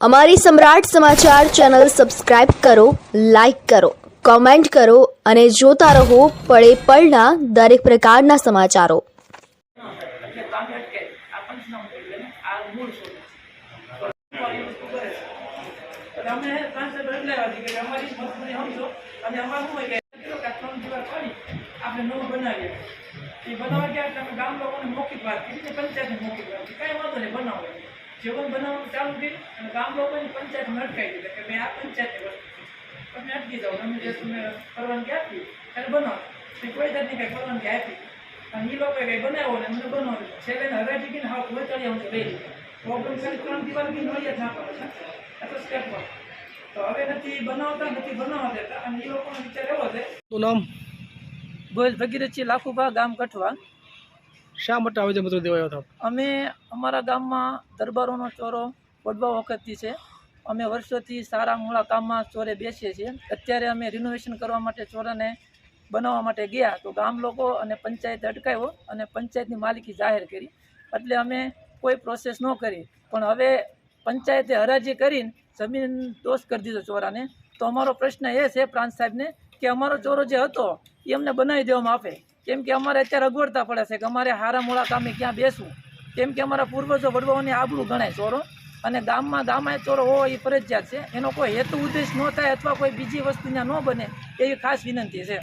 અમારી સમ્રાટ સમાચાર channel subscribe કરો, લાઇક કરો, કોમેન્ટ કરો અને જોતા રહો પળે પળના દરેક પ્રકારના સમાચારો. આપણે નવું બનાવીએ. એ બનાવવા ગયા ગામ લોકોને મૌખિક વાત કરી પંચાયતને મૌખિક વાત કઈ વાંધો નહીં, બનાવો. જે પણ બનાવવાનું ચાલુ કર્યું અને ગામ લોકોની પંચાયતમાં અટકાવી દીધા કે મેં આ પંચાયતની વસ્તુ તમે અટકી જાઓ તમે જે તમે પરવાનગી આપી ત્યારે બનાવો. તે કોઈ જાતની કંઈ પરવાનગી આપી અને એ લોકોએ કંઈ બનાવ્યો ને મને બનાવ્યું. છેલ્લે હવે ટીકીને કીને હાવ પહોંચાડી હું લઈ લીધા પ્રોબ્લેમ ખાલી ત્રણ દિવાલ બી નડિયાદ ના પડે આ તો સ્ટેપ પર તો હવે નથી બનાવતા નથી બનાવવા દેતા. અને એ લોકોનો વિચાર એવો છે. તો નામ? ગોયલ ભગીરથજી લાખુભા ગામ કઠવા. શા માટે આવેદનપત્ર દેવાયો હતો? અમે અમારા ગામમાં દરબારોનો ચોરો વડવા વખતથી છે. અમે વર્ષોથી સારા મૂળા કામમાં ચોરે બેસીએ છીએ. અત્યારે અમે રિનોવેશન કરવા માટે ચોરાને બનાવવા માટે ગયા. તો ગામ લોકો અને પંચાયતે અટકાવ્યો અને પંચાયતની માલિકી જાહેર કરી. એટલે અમે કોઈ પ્રોસેસ ન કરી. પણ હવે પંચાયતે હરાજી કરીને જમીન દોષ કરી દીધો ચોરાને. તો અમારો પ્રશ્ન એ છે પ્રાંત સાહેબને કે અમારો ચોરો જે હતો, એ અમને બનાવી દેવામાં આવે કેમ કે અમારે અત્યારે અગવડતા પડે છે કે અમારે હારા મોડા કામે ક્યાં બેસવું? કેમ કે અમારા પૂર્વજો વડવાઓની આબરૂ ગણાય ચોરો અને ગામમાં ગામમાં ચોરો હોવો એ ફરજિયાત છે. એનો કોઈ હેતુ ઉદ્દેશ ન થાય અથવા કોઈ બીજી વસ્તુ ત્યાં ન બને એવી ખાસ વિનંતી છે.